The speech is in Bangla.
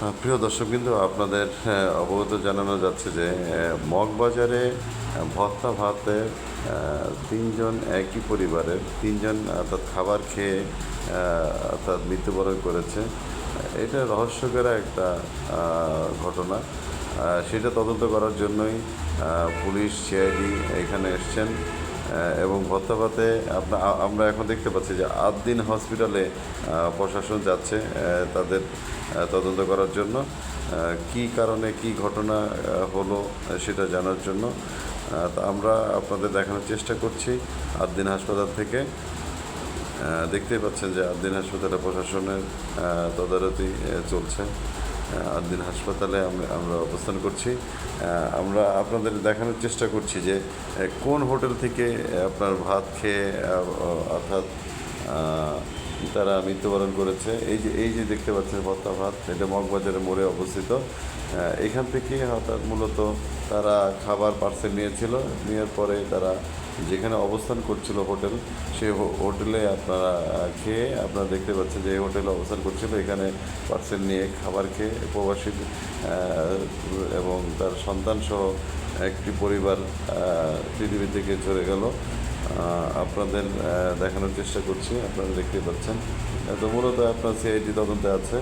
প্রিয় দর্শক কিন্তু আপনাদের অবগত জানানো যাচ্ছে যে মগবাজারে ভত্তা ভাতে তিনজন একই পরিবারের, তিনজন অর্থাৎ খাবার খেয়ে অর্থাৎ মৃত্যুবরণ করেছে। এটা রহস্যকর একটা ঘটনা। সেটা তদন্ত করার জন্যই পুলিশ, সিআইডি এখানে এসছেন। এবং ভত্তাভাতে আপনা আমরা এখন দেখতে পাচ্ছি যে আদ্দিন হসপিটালে প্রশাসন যাচ্ছে তাদের তদন্ত করার জন্য। কী কারণে কি ঘটনা হলো সেটা জানার জন্য। তা আমরা আপনাদের দেখানোর চেষ্টা করছি আদ্দিন হাসপাতাল থেকে। দেখতেই পাচ্ছেন যে আদ্দিন হাসপাতালে প্রশাসনের তদারতি চলছে। আদ্দিন হাসপাতালে আমরা অবস্থান করছি। আমরা আপনাদের দেখানোর চেষ্টা করছি যে কোন হোটেল থেকে আপনার ভাত খেয়ে অর্থাৎ তারা মৃত্যুবরণ করেছে। এই যে এই যে দেখতে পাচ্ছেন ভত্তা ভাত, এটা মগবাজারের মোড়ে অবস্থিত। এখান থেকে অর্থাৎ মূলত তারা খাবার পার্সেল নিয়েছিল। নেওয়ার পরে তারা যেখানে অবস্থান করছিল হোটেল হো- হোটেলে আপনারা খেয়ে আপনারা দেখতে পাচ্ছেন যে এই হোটেলে অবস্থান করছিল। এখানে পার্সেল নিয়ে খাবার খেয়ে প্রবাসী এবং তার সন্তানসহ একটি পরিবার পৃথিবী থেকে চলে গেল। আপনাদের দেখানোর চেষ্টা করছি আপনারা দেখতে পাচ্ছেন। তো মূলত আপনার সিআইটি তদন্তে আছে।